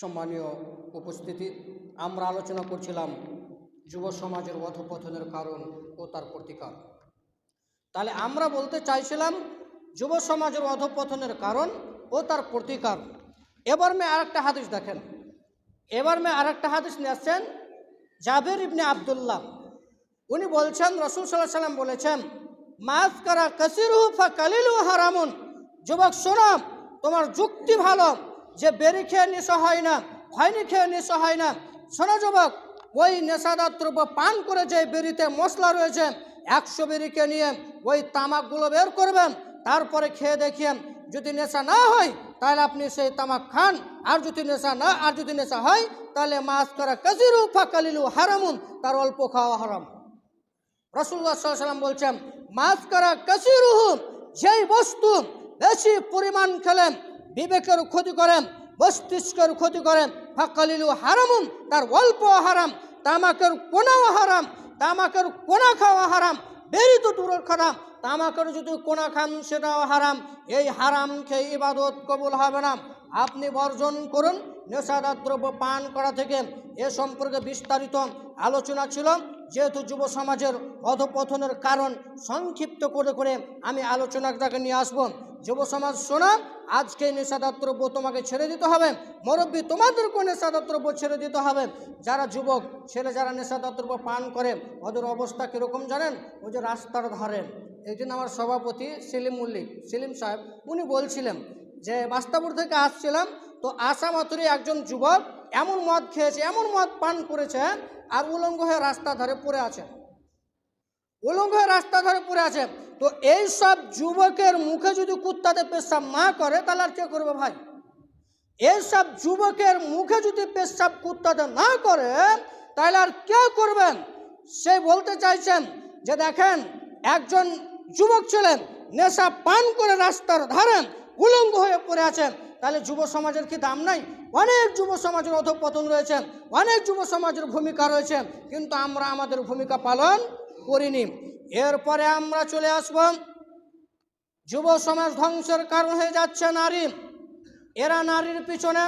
সম্মানীয় উপস্থিতি, আমরা আলোচনা করছিলাম যুব সমাজের অধপতনের কারণ ও তার প্রতিকার। তাহলে আমরা বলতে চাইছিলাম যুব সমাজের অধপতনের কারণ ও তার প্রতিকার। এবার মে আরেকটা হাদিস দেখেন। এবার মে আরেকটা হাদিস নিয়ে আসছেন জাবের ইবনে আবদুল্লাহ। উনি বলছেন, রসুল সাল্লাহ সাল্লাম বলেছেন মাফ করা কাসিরু ফা কালিলু হারামুন। যুবক শোনাম তোমার যুক্তি ভালো। যে বেরি খেয়ে নেশা হয় না, খয়নি খেয়ে নেশা হয় না। শোনো যুবক, ওই নেশাদার দ্রব্য পান করে যে বেরিতে মশলা রয়েছে, একশো বেরিকে নিয়ে ওই তামাকগুলো বের করবেন, তারপরে খেয়ে দেখিয়েন, যদি নেশা না হয়, তাহলে আপনি সেই তামাক খান, আর যদি নেশা না, আর যদি নেশা হয়, তাহলে মাছ করা কাজিরু ফাঁকালিলু হারামুন, তার অল্প খাওয়া হারাম। রসুল্লাহ সাল্লাম বলছেন, মাছ করা কাসিরুহু যেই বস্তু বেশি পরিমাণ খেলেন বিবেকের ক্ষতি করেন, মস্তিষ্কের ক্ষতি করেন। ফাকালিলু হারামুন, তার অল্প হারাম, তামাকের কোনাও হারাম, তামাকের কোনা খাওয়া হারাম, বেরি তো দূরের খারাপ তামাকের যদি কোনা খান সেটাও হারাম। এই হারাম খেয়ে ইবাদত কবুল হবে না। আপনি বর্জন করুন নেশাদার দ্রব্য পান করা থেকে এ সম্পর্কে বিস্তারিত আলোচনা ছিল। যেহেতু যুব সমাজের অধপতনের কারণ সংক্ষিপ্ত করে করে আমি আলোচনাটাকে নিয়ে আসব। যুব সমাজ, শোনা, আজকে নেশাদার দ্রব্য তোমাকে ছেড়ে দিতে হবে। মুরব্বী তোমাদেরকেও নেশাদার দ্রব্য ছেড়ে দিতে হবে? যারা যুবক, ছেলে যারা নেশাদার দ্রব্য পান করে, ওদের অবস্থা কীরকম জানেন? ওই যে রাস্তার ধারে। একদিন আমার সভাপতি সেলিম মল্লিক, সেলিম সাহেব, উনি বলছিলেন যে, বাস্তাপুর থেকে আসছিলাম তো আসা মাত্রই একজন যুবক এমন মদ খেয়েছে, এমন মদ পান করেছে, আর উলঙ্গ হয়ে রাস্তা ধারে পড়ে আছে। উলঙ্গ হয়ে রাস্তা ধারে পড়ে আছে। তো এই সব যুবকের মুখে যদি কুত্তাতে পেশাব না করে, তাহলে আর কে করবে ভাই? এইসব যুবকের মুখে যদি পেশাব কুত্তাতে না করে, তাহলে আর কে করবেন সে বলতে চাইছেন যে দেখেন, একজন যুবক ছিলেন নেশা পান করে রাস্তার ধারে উলঙ্গ হয়ে পড়ে আছেন তাহলে যুব সমাজের কি দাম নাই? অনেক যুব সমাজের অধপতন রয়েছে, অনেক যুব সমাজের ভূমিকা রয়েছে, কিন্তু আমরা আমাদের ভূমিকা পালন করিনি। এরপরে আমরা চলে আসব। যুব সমাজ ধ্বংসের কারণ হয়ে যাচ্ছে নারী। এরা নারীর পিছনে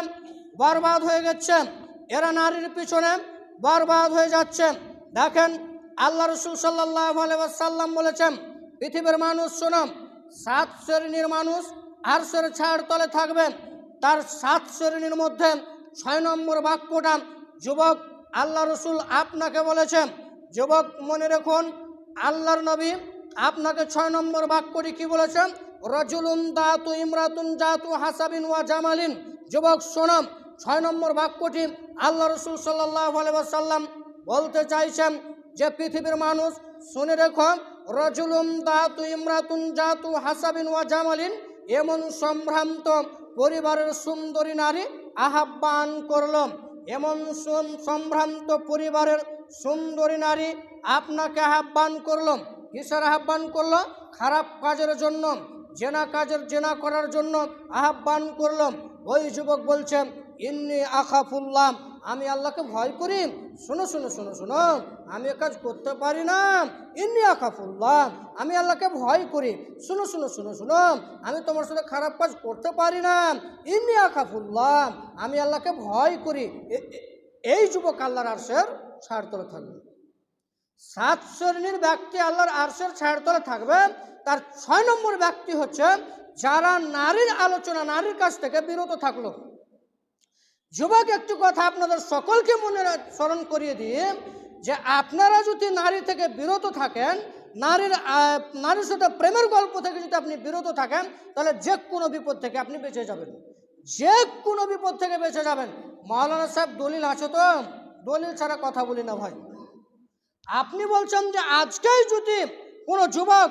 বরবাদ হয়ে গেছে, এরা নারীর পিছনে বরবাদ হয়ে যাচ্ছে। দেখেন, আল্লাহ রসুল সাল্লাহ সাল্লাম বলেছেন, পৃথিবীর মানুষ শোনাম সাত শ্রেণির মানুষ আরশের ছাড় তলে থাকবেন। তার সাত শ্রেণির মধ্যে ছয় নম্বর বাক্যটা যুবক আল্লাহ রসুল আপনাকে বলেছেন। যুবক মনে রাখুন, আল্লাহর নবী আপনাকে ছয় নম্বর বাক্যটি কি বলেছেন? রজুলুন দাতু ইমরাতুন জাতু হাসাবিন ওয়া জামালিন। যুবক সোনম ছয় নম্বর বাক্যটি আল্লাহ রসুল সাল্লাহ সাল্লাম বলতে চাইছেন যে পৃথিবীর মানুষ, শুনে রেখো রজুলুম দাতু ইমরাতুন জাতু হাসাবিন ওয়া জামালিন এমন সম্ভ্রান্ত পরিবারের সুন্দরী নারী আহ্বান করলাম। এমন সম- সম্ভ্রান্ত পরিবারের সুন্দরী নারী আপনাকে আহ্বান করলাম। কিসের আহ্বান করল? খারাপ কাজের জন্য, জেনা কাজের, জেনা করার জন্য আহ্বান করলাম। ওই যুবক বলছেন ইন্নি আখাফুল্লাম আমি আল্লাহকে ভয় করি। শোনো শোনো শোনো শোনো, আমি এ কাজ করতে পারি না। ইন্নি আখাফুল্লাহ আমি আল্লাহকে ভয় করি। শোনো শোনো শোনো শোনো, আমি তোমার সাথে খারাপ কাজ করতে পারি না। ইন্নি আখাফুল্লাহ আমি আল্লাহকে ভয় করি। এই যুবক আল্লাহর আরশের ছাড় তলে থাকবে। সাত শ্রেণির ব্যক্তি আল্লাহর আরশের ছাড় তলে থাকবে। তার ছয় নম্বর ব্যক্তি হচ্ছে, যারা নারীর আলোচনা, নারীর কাছ থেকে বিরত থাকল। যুবক, একটি কথা আপনাদের সকলকে মনে স্মরণ করিয়ে দিয়ে যে আপনারা যদি নারী থেকে বিরত থাকেন, নারীর নারীর সাথে প্রেমের গল্প থেকে যদি আপনি বিরত থাকেন, তাহলে যে কোনো বিপদ থেকে আপনি বেঁচে যাবেন। যে কোনো বিপদ থেকে বেঁচে যাবেন। মৌলানা সাহেব দলিল আছে তো? দলিল ছাড়া কথা বলি না ভাই। আপনি বলছেন যে আজকেই যদি কোনো যুবক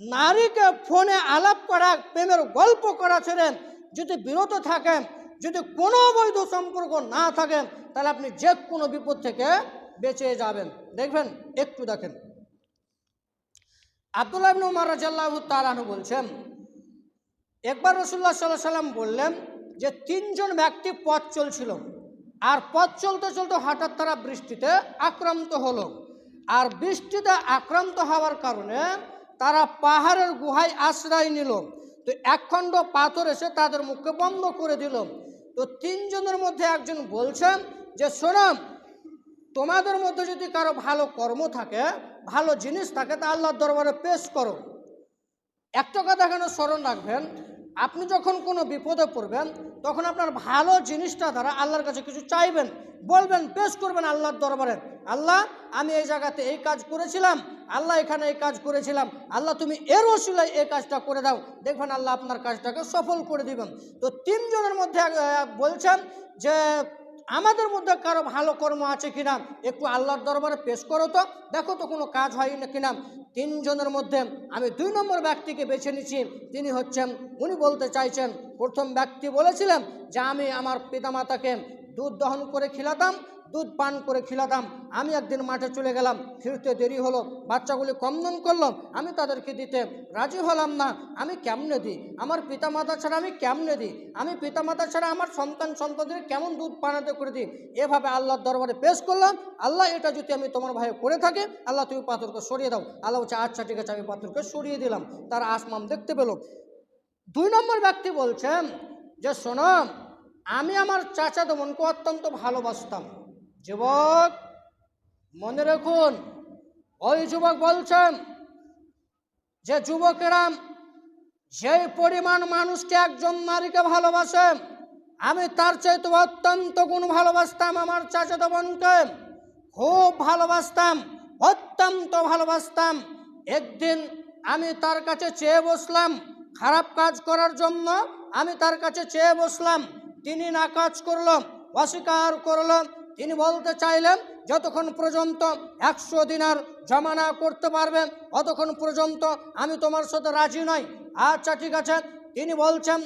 নারীকে ফোনে আলাপ করা, প্রেমের গল্প করা ছেড়েন যদি বিরত থাকেন যদি কোনো অবৈধ সম্পর্ক না থাকেন তাহলে আপনি যে কোনো বিপদ থেকে বেঁচে যাবেন। দেখবেন, একটু দেখেন। আবদুল্লাহ ইবনে উমর তাআলা বলছেন, একবার রসুল্লাহ সাল্লাহ সাল্লাম বললেন যে, তিনজন ব্যক্তি পথ চলছিল আর পথ চলতে চলতে হঠাৎ তারা বৃষ্টিতে আক্রান্ত হলো। আর বৃষ্টিতে আক্রান্ত হওয়ার কারণে তারা পাহাড়ের গুহায় আশ্রয় নিল। তো একখণ্ড পাথর এসে তাদের মুখকে বন্ধ করে দিল। তো তিনজনের মধ্যে একজন বলছেন যে শোনাম তোমাদের মধ্যে যদি কারও ভালো কর্ম থাকে, ভালো জিনিস থাকে, তা আল্লাহর দরবারে পেশ করো। একটা কথা এখানে স্মরণ রাখবেন আপনি যখন কোনো বিপদে পড়বেন, তখন আপনার ভালো জিনিসটা দ্বারা আল্লাহর কাছে কিছু চাইবেন, বলবেন, পেশ করবেন আল্লাহর দরবারে। আল্লাহ, আমি এই জায়গাতে এই কাজ করেছিলাম, আল্লাহ এখানে এই কাজ করেছিলাম, আল্লাহ তুমি এর ওসিলায় এই কাজটা করে দাও। দেখবেন আল্লাহ আপনার কাজটাকে সফল করে দিবেন। তো তিনজনের মধ্যে বলছেন যে আমাদের মধ্যে কারও ভালো কর্ম আছে কিনা? একটু আল্লাহর দরবারে পেশ করো তো। দেখো তো কোনো কাজ হয় না কিনা? তিনজনের মধ্যে আমি দুই নম্বর ব্যক্তিকে বেছে নিচ্ছি তিনি হচ্ছেন, উনি বলতে চাইছেন, প্রথম ব্যক্তি বলেছিলেন যে আমি আমার পিতামাতাকে দুধ দহন করে খিলাতাম দুধ পান করে খিলাতাম আমি একদিন মাঠে চলে গেলাম। ফিরতে দেরি হলো। বাচ্চাগুলি কমদন করল। আমি তাদেরকে দিতে রাজি হলাম না। আমি কেমনে দিই? আমার পিতামাতা ছাড়া আমি কেমনে দিই? আমি পিতামাতা ছাড়া আমার সন্তান সন্তানদের কেমন দুধ পানাতে করে দিই? এভাবে আল্লাহর দরবারে পেশ করলাম। আল্লাহ এটা যদি আমি তোমার ভাই করে থাকি, আল্লাহ তুমি পাথরকে সরিয়ে দাও। আল্লাহ বলছে আচ্ছা ঠিক আছে, আমি পাথরকে সরিয়ে দিলাম। তার আসমাম দেখতে পেল। দুই নম্বর ব্যক্তি বলছেন যে, শোনো, আমি আমার চাচা দমনকে অত্যন্ত ভালোবাসতাম। যুবক, মনে রাখুন, ওই যুবক বলছেন যে যুবকেরা যেই পরিমাণ মানুষকে একজন নারীকে ভালোবাসে, আমি তার চাইতে অত্যন্ত গুণ ভালোবাসতাম আমার চাচাতো বোনকে। খুব ভালোবাসতাম, অত্যন্ত ভালোবাসতাম। একদিন আমি তার কাছে চেয়ে বসলাম, খারাপ কাজ করার জন্য আমি তার কাছে চেয়ে বসলাম। তিনি না কাজ করলাম অস্বীকার করলাম তিনি বলতে চাইলেন, যতক্ষণ পর্যন্ত একশো দিনার জমা না করতে পারবেন অতক্ষণ পর্যন্ত আমি তোমার সাথে রাজি নই। আচ্ছা ঠিক আছে। তিনি বলছেন,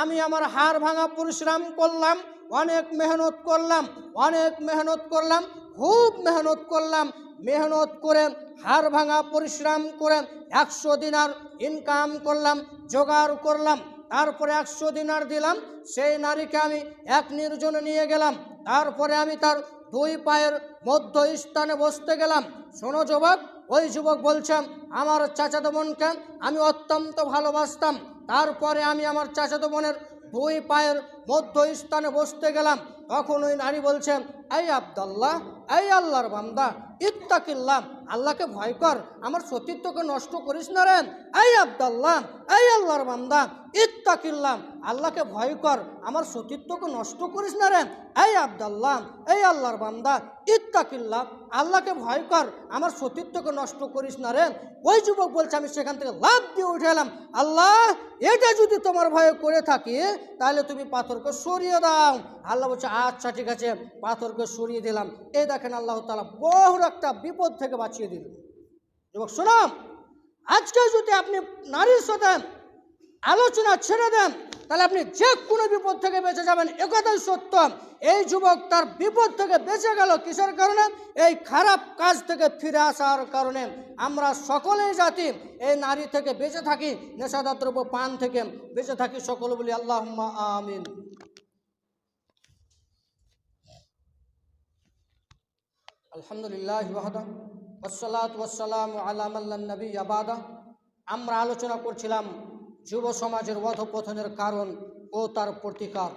আমি আমার হাড় ভাঙা পরিশ্রম করলাম, অনেক মেহনত করলাম, অনেক মেহনত করলাম, খুব মেহনত করলাম, মেহনত করে হাড় ভাঙা পরিশ্রম করে একশো দিনার ইনকাম করলাম, জোগাড় করলাম, তারপরে একশো দিনার দিলাম, সেই নারীকে আমি এক নির্জনে নিয়ে গেলাম। তারপরে আমি তার দুই পায়ের মধ্য স্থানে বসতে গেলাম। শোনো যুবক, ওই যুবক বলছেন আমার চাচাতো বোনকে আমি অত্যন্ত ভালোবাসতাম। তারপরে আমি আমার চাচাতো বোনের দুই পায়ের মধ্য স্থানে বসতে গেলাম। তখন ওই নারী বলছেন এই আবদাল্লাহ, এই আল্লাহর বান্দা ইত্তাকিল্লাম আল্লাহকে ভয় কর, আমার সতীত্বকে নষ্ট করিস না রে। এই আবদাল্লাহ, এই আল্লাহর বান্দা ইত্তাকিল্লাম আল্লাহকে ভয় কর, আমার সতীত্বকে নষ্ট করিস না রে। এই আবদাল্লাহ, এই আল্লাহর বান্দা ইত্তাকিল্লাম আল্লাহকে ভয় কর, আমার সতীত্বকে নষ্ট করিস না রে। ওই যুবক বলছে, আমি সেখান থেকে লাভ দিয়ে উঠে এলাম। আল্লাহ, এটা যদি তোমার ভয়ে করে থাকি, তাহলে তুমি পাথরকে সরিয়ে দাও। আল্লাহ বলছে আচ্ছা ঠিক আছে, পাথরকে সরিয়ে দিলাম। এই দেখেন আল্লাহ তালা বহু একটা বিপদ থেকে বাঁচিয়ে দিল। যুবক শোনাম আজকে যদি আপনি নারীর সাথে আলোচনা ছেড়ে দেন, তাহলে আপনি যে কোনো বিপদ থেকে বেঁচে যাবেন একথাই সত্য। এই যুবক তার বিপদ থেকে বেঁচে গেল কিসের কারণে? এই খারাপ কাজ থেকে ফিরে আসার কারণে। আমরা সকলেই জাতি, এই নারী থেকে বেঁচে থাকি, নেশাদার দ্রব্য পান থেকে বেঁচে থাকি সকল বলি আল্লাহ আমিন। আলহামদুলিল্লাহ ওয়াহদা ওসালাত আলামাল্লা নবী আবাদা। আমরা আলোচনা করছিলাম যুব সমাজের অধপতনের কারণ ও তার প্রতিকার।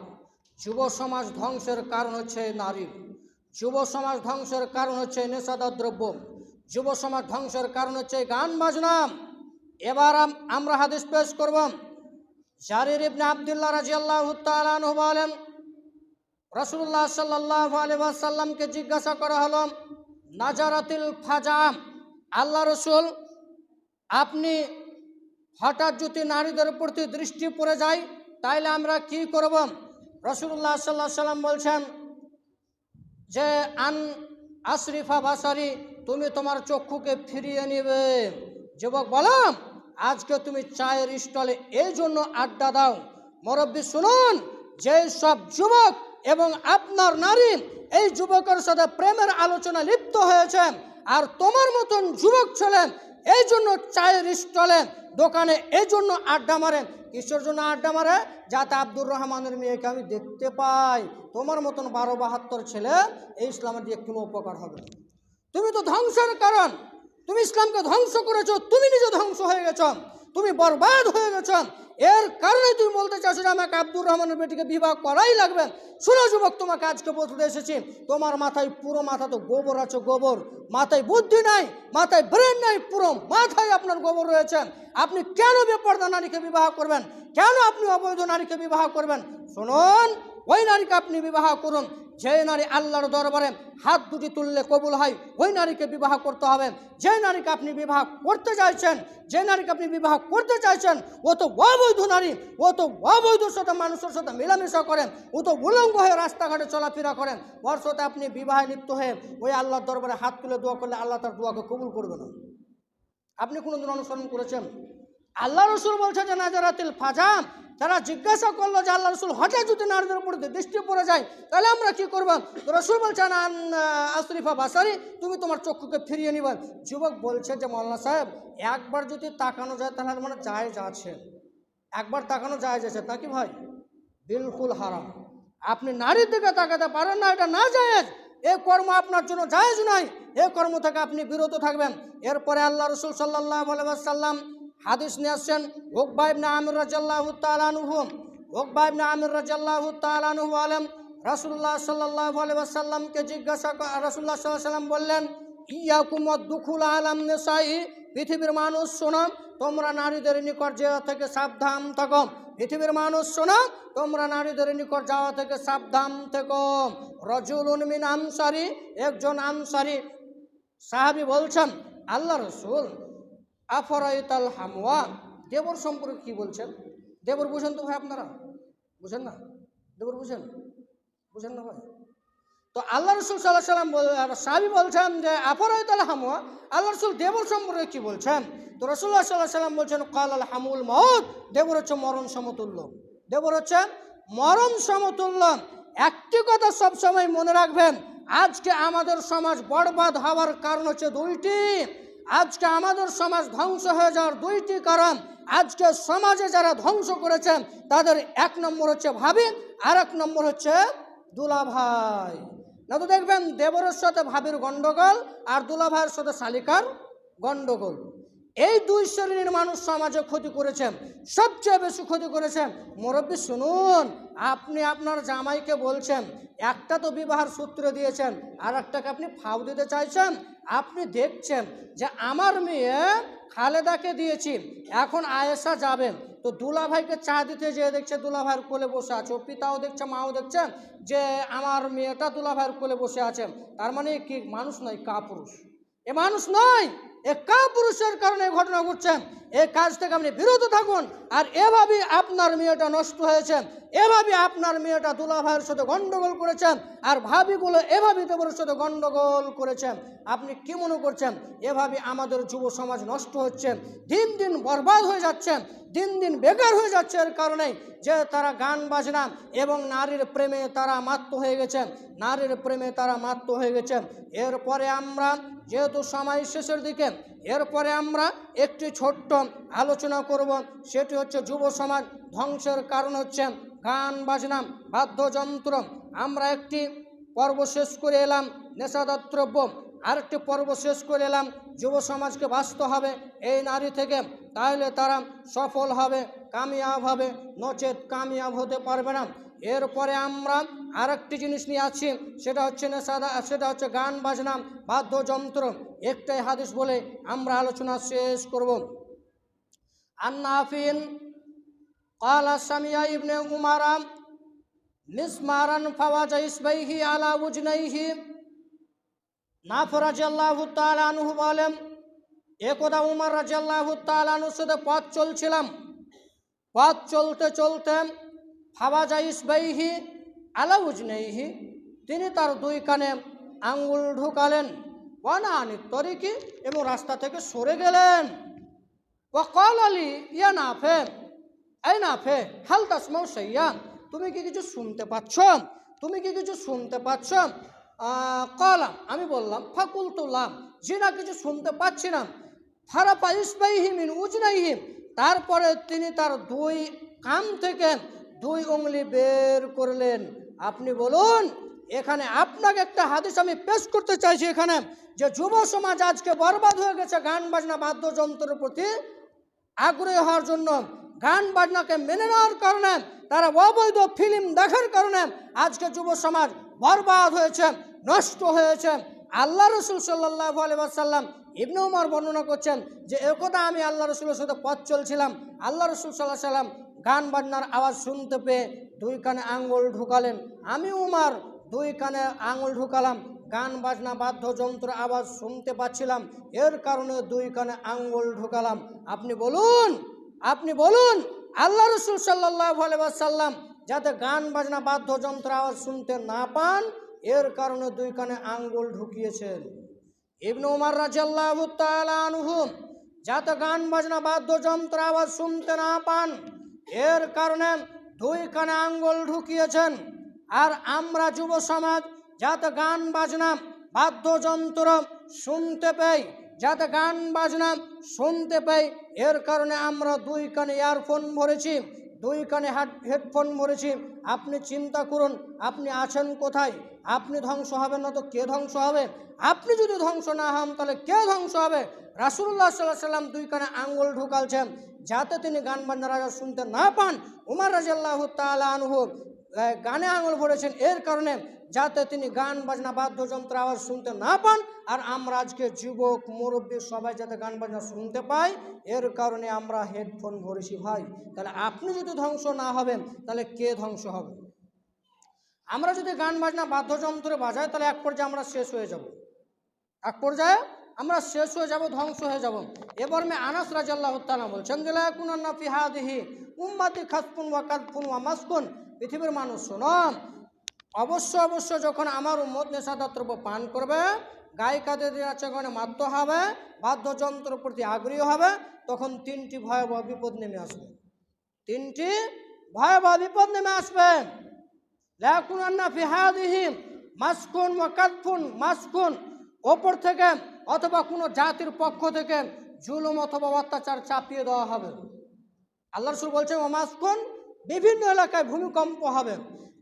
যুব সমাজ ধ্বংসের কারণ হচ্ছে নারী। যুব সমাজ ধ্বংসের কারণ হচ্ছে নেশাদার দ্রব্য। যুব সমাজ ধ্বংসের কারণ হচ্ছে গান বাজনাম এবার আমরা হাদিস পেশ করব। জারির ইবনে আবদুল্লাহ তাআলা আনহু বলেন রসুল্লাহ সাল্লাহ আলিবাসাল্লামকে জিজ্ঞাসা করা হলো নাজারাতিল ফাজাম। আল্লাহ রসুল, আপনি হঠাৎ যদি নারীদের প্রতি দৃষ্টি পড়ে যায়, তাইলে আমরা কি করব? রসুল্লাহ সাল্লাহ সাল্লাম বলছেন যে, আন আশরিফা বাসারি, তুমি তোমার চক্ষুকে ফিরিয়ে নিবে। যুবক বললাম আজকে তুমি চায়ের স্টলে এই জন্য আড্ডা দাও। মুরব্বী, শুনুন যে সব যুবক এবং আপনার নারী এই যুবকের সাথে প্রেমের আলোচনা লিপ্ত হয়েছেন আর তোমার মতন যুবক ছিলেন এই জন্য চায়ের স্টলে, দোকানে এই জন্য আড্ডা মারেন। কিসের জন্য আড্ডা মারে? যাতে আব্দুর রহমানের মেয়েকে আমি দেখতে পাই। তোমার মতন বারো বাহাত্তর ছেলে এই ইসলামের দিয়ে কোনো উপকার হবে। তুমি তো ধ্বংসের কারণ। তুমি ইসলামকে ধ্বংস করেছ, তুমি নিজে ধ্বংস হয়ে গেছ, তুমি বরবাদ হয়ে গেছ। এর কারণে তুমি বলতে চাচ্ছ যে আমাকে আব্দুর রহমানের বেটিকে বিবাহ করাই লাগবে। শোনো যুবক, তোমাকে আজকে বলতে এসেছি, তোমার মাথায় পুরো মাথা তো গোবর আছে, গোবর। মাথায় বুদ্ধি নাই, মাথায় ব্রেন নাই, পুরো মাথায় আপনার গোবর রয়েছে। আপনি কেন বেপর্দা নারীকে বিবাহ করবেন? কেন আপনি অবৈধ নারীকে বিবাহ করবেন? শুনুন ওই নারীকে আপনি বিবাহ করুন। যে নারী আল্লাহর দরবারে হাত দুটি তুললে কবুল হয়, ওই নারীকে বিবাহ করতে হবে। যে নারীকে আপনি বিবাহ করতে চাইছেন, যে নারীকে আপনি বিবাহ করতে চাইছেন, ও তো অবৈধ নারী, ও তো অবৈধ সাথে মানুষের সাথে মেলামেশা করেন, ও তো উলঙ্গ হয়ে রাস্তাঘাটে চলাফেরা করেন। ওর সাথে আপনি বিবাহে লিপ্ত হয়ে ওই আল্লাহর দরবারে হাত তুলে দোয়া করলে আল্লাহ তার দোয়াকে কবুল করবে না। আপনি কোনোদিন অনুসরণ করেছেন? আল্লাহ রসুল বলছে যে, নাজারাতিল ফাজাম তারা জিজ্ঞাসা করল যে, আল্লাহ রসুল হঠাৎ যদি নারীদের উপর দৃষ্টি পড়ে যায়, তাহলে আমরা কি করব? রসুল বলছেন আশরিফা বাসারি, তুমি তোমার চক্ষুকে ফিরিয়ে নিবে। যুবক বলছে যে, মৌলানা সাহেব, একবার যদি তাকানো যায়, তাহলে মানে জায়েজ আছে। একবার তাকানো যায় আছে, তা কি ভাই? বিলকুল হারাম। আপনি নারীর দিকে তাকাতে পারেন না, এটা না জায়েজ। এ কর্ম আপনার জন্য জায়েজ নয়। এ কর্ম থেকে আপনি বিরত থাকবেন। এরপরে আল্লাহ রসুল সাল্লাহ সাল্লাম হাদিস নিয়ে আসছেন ওকবা ইবনে আমির রাজাল্লাহু তাআলানুহু ওকবা ইবনে আমির রাজাল্লাহু তাআলানুহু আলেম, রাসূলুল্লাহ সাল্লাল্লাহু আলাইহি ওয়াসাল্লামকে জিজ্ঞাসা সাল্লাল্লাহু আলাইহি ওয়াসাল্লাম বললেন, ইয়াকুম দুখুল আলাম নিসাই, পৃথিবীর মানুষ শোনো, তোমরা নারীদের নিকট যাওয়া থেকে সাবধান থাকো। পৃথিবীর মানুষ শোনো, তোমরা নারীদের নিকট যাওয়া থেকে সাবধান থেকো। রজুলুন মিন আনসারি, একজন আনসারি সাহাবি বলছেন, আল্লাহ রসুল আফরাইতাল হামওয়া। দেবর সম্পর্কে কি বলছেন? দেবর বুঝেন তো ভাই আপনারা? বুঝেন না? দেবর বুঝেন? বুঝেন না ভাই? তো আল্লাহ রসুল সাল্লাহ সাল্লাম সাহাবি বলছেন যে আফরাইতাল হামওয়া। আল্লাহ রসুল দেবর সম্পর্কে কি বলছেন? তো রসুল্লাহ সাল্লাহ সাল্লাম বলছেন কাল আল হামুল মহৎ দেবর হচ্ছে মরণ সমতুল্য। দেবর হচ্ছে মরণ সমতুল্য। একটি কথা সবসময় মনে রাখবেন, আজকে আমাদের সমাজ বরবাদ হওয়ার কারণ হচ্ছে দুইটি। আজকে আমাদের সমাজ ধ্বংস হয়ে যাওয়ার দুইটি কারণ। আজকে সমাজে যারা ধ্বংস করেছেন, তাদের এক নম্বর হচ্ছে ভাবি আর এক নম্বর হচ্ছে দুলাভাই। না তো দেখবেন দেবরের সাথে ভাবির গন্ডগোল, আর দুলাভাইয়ের সাথে শালিকার গন্ডগোল। এই দুই শ্রেণির মানুষ সমাজে ক্ষতি করেছেন, সবচেয়ে বেশি ক্ষতি করেছেন। মুরব্বী, শুনুন, আপনি আপনার জামাইকে বলছেন, একটা তো বিবাহের সূত্র দিয়েছেন, আর একটাকে আপনি ফাউ দিতে চাইছেন। আপনি দেখছেন যে আমার মেয়ে খালেদাকে দিয়েছি, এখন আয়েশা যাবেন। তো দুলা ভাইকে চা দিতে যেয়ে দেখছে দুলা ভাইয়ের কোলে বসে আছে, ও পিতাও দেখছে, মাও দেখছেন যে আমার মেয়েটা দুলা ভাইয়ের কোলে বসে আছেন তার মানে কি, মানুষ নয়, কাপুরুষ। এ মানুষ নয় এ কা পুরুষের কারণে ঘটনা ঘটছেন এই কাজ থেকে আপনি বিরত থাকুন। আর এভাবে আপনার মেয়েটা নষ্ট হয়েছে। এভাবে আপনার মেয়েটা দুলা ভাইয়ের সাথে গন্ডগোল করেছেন আর ভাবিগুলো এভাবে দেবরের সাথে গন্ডগোল করেছেন আপনি কি মনে করছেন? এভাবে আমাদের যুব সমাজ নষ্ট হচ্ছে। দিন দিন বরবাদ হয়ে যাচ্ছেন দিন দিন বেকার হয়ে যাচ্ছে এর কারণে যে তারা গান বাজনা এবং নারীর প্রেমে তারা মাত্ত হয়ে গেছেন নারীর প্রেমে তারা মাত্ত হয়ে গেছেন এরপরে আমরা যেহেতু সময় শেষের দিকে এরপরে আমরা একটি ছোট্ট আলোচনা করব, সেটি হচ্ছে যুব সমাজ ধ্বংসের কারণ হচ্ছে গান, বাজনা, বাদ্যযন্ত্র। আমরা একটি পর্ব শেষ করে এলাম নেশাদার দ্রব্য আরেকটি পর্ব শেষ করে এলাম যুব সমাজকে বাঁচতে হবে এই নারী থেকে তাহলে তারা সফল হবে কামিয়াব হবে নচেত কামিয়াব হতে পারবে না এরপরে আমরা আরেকটি জিনিস নিয়ে আছি সেটা হচ্ছে নেশাদা সেটা হচ্ছে গান বাজনা বাদ্যযন্ত্র একটাই হাদিস বলে আমরা আলোচনা শেষ করব আন্নাফিন قال سمع ابن عمر مسمارا فواج إسبيه على وجنيه নাফর রাজিয়াল্লাহু তাআলাহু বলেন একদা উমর রাজিয়াল্লাহু তাআলাহুর সাথে পথ চলছিলাম। পথ চলতে চলতে ফাওয়াজা ইসবাইহি আলা উজনাইহি তিনি তার দুই কানে আঙ্গুল ঢুকালেন। ওয়ানা আনি তরিকি এবং রাস্তা থেকে সরে গেলেন। ওয়াকাল আলী, ইয়া নাফে এই নাফে, হাল তাসমাও সাইয়া তুমি কি কিছু শুনতে পাচ্ছ? তুমি কি কিছু শুনতে পাচ্ছ? কলাম, আমি বললাম ফাকুল তুলাম যে না কিছু শুনতে পাচ্ছি না। ফারাপা ইসবাইহিমিন উজনাইহিম, তারপরে তিনি তার দুই কাম থেকে দুই উংলি বের করলেন। আপনি বলুন, এখানে আপনাকে একটা হাদিস আমি পেশ করতে চাইছি এখানে, যে যুব সমাজ আজকে বরবাদ হয়ে গেছে, গান বাজনা, বাদ্যযন্ত্রের প্রতি আগ্রহী হওয়ার জন্য। গান বাজনাকে মেনে নেওয়ার কারণে, তারা অবৈধ ফিল্ম দেখার কারণে আজকে যুব সমাজ বরবাদ হয়েছে, নষ্ট হয়েছে। আল্লাহ রসুল সাল্লাহ আলিবাসাল্লাম ইবনে উমর বর্ণনা করছেন যে একদা আমি আল্লাহ রসুলের সাথে পথ চলছিলাম, আল্লাহ রসুল সাল্লাহ সাল্লাম গান বাজনার আওয়াজ শুনতে পেয়ে দুই কানে আঙ্গুল ঢুকালেন। আমি উমার দুই কানে আঙুল ঢুকালাম, গান বাজনা, বাদ্যযন্ত্র আওয়াজ শুনতে পাচ্ছিলাম, এর কারণে দুই কানে আঙ্গুল ঢুকালাম। আপনি বলুন আপনি বলুন, আল্লাহ রসুল সাল্লাহ সাল্লাম যাতে গান বাজনা, বাদ্যযন্ত্র আওয়াজ শুনতে না পান, এর কারণে দুই কানে আঙ্গুল ঢুকিয়েছেন। ইবনু উমার আনহু, যাতে গান বাজনা, বাদ্যযন্ত্র আওয়াজ শুনতে না পান, এর কারণে দুই কানে আঙ্গুল ঢুকিয়েছেন। আর আমরা যুব সমাজ যাতে গান বাজনা, বাদ্যযন্ত্র শুনতে পাই যাতে গান বাজনা শুনতে পাই, এর কারণে আমরা দুই কানে ইয়ারফোন ভরেছি, দুই কানে হেডফোন ভরেছি আপনি চিন্তা করুন আপনি আছেন কোথায়? আপনি ধ্বংস হবেন না তো কে ধ্বংস হবে? আপনি যদি ধ্বংস না হন তাহলে কে ধ্বংস হবে? রাসুল্লাহ সাল্লাহ সাল্লাম দুই কানে আঙ্গুল ঢুকালছেন যাতে তিনি গান বাজনা রাজা শুনতে না পান। উমার রাজিয়াল্লাহ তালা আনহু আহ, গানে আঙুল ভরেছেন এর কারণে যাতে তিনি গান বাজনা বাদ্যযন্ত্র আওয়াজ শুনতে না পান। আর আমরা আজকে যুবক মুরব্বী সবাই যাতে গান বাজনা শুনতে পাই এর কারণে আমরা হেডফোন ভরেছি ভাই। তাহলে আপনি যদি ধ্বংস না হবেন তাহলে কে ধ্বংস হবে। আমরা যদি গান বাজনা বাদ্যযন্ত্র বাজাই, তাহলে এক পর্যায়ে আমরা শেষ হয়ে যাব। এক পর্যায়ে আমরা শেষ হয়ে যাব, ধ্বংস হয়ে যাব। এবার মে আনাস রাজাল্লাহ তালা বলছেন উম্মাতি খাসপুন ওয়া কাদপুন ওয়া মাসকুন। পৃথিবীর মানুষ শোনম অবশ্য অবশ্য যখন আমার উম্মত নেশাদার দ্রব্য পান করবে গায়িকাদের আচরণে মাত্র হবে, বাদ্যযন্ত্রের প্রতি আগ্রহী হবে, তখন তিনটি ভয়াবহ বিপদ নেমে আসবে। তিনটি ভয়াবহ বিপদ নেমে আসবেন। আসবে লাকুনান্না ফিহাদিহিম মাসকুন ওয়াকাতফুন মাসকুন ওপর থেকে অথবা কোনো জাতির পক্ষ থেকে জুলুম অথবা অত্যাচার চাপিয়ে দেওয়া হবে। আল্লাহ রসুল বলছেন মাসকুন বিভিন্ন এলাকায় ভূমিকম্প হবে।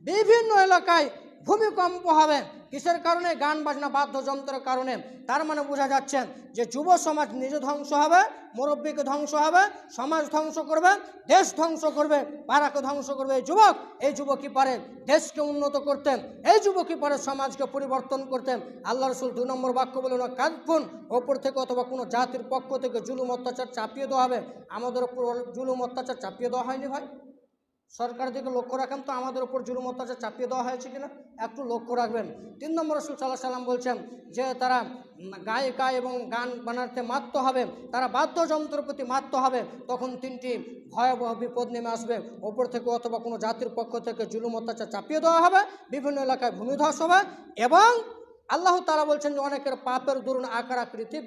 বিভিন্ন এলাকায় ভূমিকম্প হবে। কিসের কারণে? গান, বাজনা, বাদ্যযন্ত্রের কারণে। তার মানে বোঝা যাচ্ছে যে যুব সমাজ নিজে ধ্বংস হবে, মুরব্বীকে ধ্বংস হবে, সমাজ ধ্বংস করবে, দেশ ধ্বংস করবে, পাড়াকে ধ্বংস করবে। এই যুবক, এই যুবকই পারে দেশকে উন্নত করতেন এই যুবকই পারে সমাজকে পরিবর্তন করতেন আল্লাহ রসুল দুই নম্বর বাক্য বলে না কাঁদফুন ওপর থেকে অথবা কোনো জাতির পক্ষ থেকে জুলুম অত্যাচার চাপিয়ে দেওয়া হবে। আমাদের ওপর জুলুম অত্যাচার চাপিয়ে দেওয়া হয়নি ভাই। সরকার দিকে লক্ষ্য রাখেন তো আমাদের উপর জুলুম অত্যাচার চাপিয়ে দেওয়া হয়েছে কিনা? একটু লক্ষ্য রাখবেন। তিন নম্বর রসুল সাল্লাহ সাল্লাম বলছেন যে তারা গায়িকা এবং গান বানাতে মাত্র হবে, তারা বাদ্যযন্ত্রের প্রতি মাত্র হবে, তখন তিনটি ভয়াবহ বিপদ নেমে আসবে। ওপর থেকে অথবা কোনো জাতির পক্ষ থেকে জুলুম অত্যাচার চাপিয়ে দেওয়া হবে, বিভিন্ন এলাকায় ভূমিধস হবে এবং আল্লাহ তারা বলছেন যে অনেকের পাপের দরুন আকার আকৃতি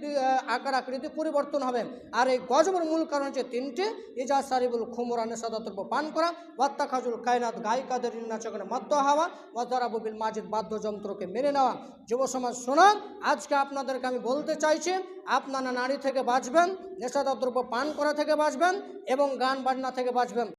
আকার আকৃতি পরিবর্তন হবে। আর এই গজবের মূল কারণ হচ্ছে তিনটি। ইজা সারিবুল খুমরা নেশাদাতব্য পান করা ওয়াত্তা খাজুল কায়নাত গায়িকাদের নাচকের মধ্য হওয়া ওয়াদারাবুবিল মাজিদ বাদ্যযন্ত্রকে মেনে নেওয়া। যুব সমাজ শোনা আজকে আপনাদেরকে আমি বলতে চাইছি, আপনারা নারী থেকে বাঁচবেন নেশাদার দ্রব্য পান করা থেকে বাঁচবেন এবং গান বাজনা থেকে বাঁচবেন।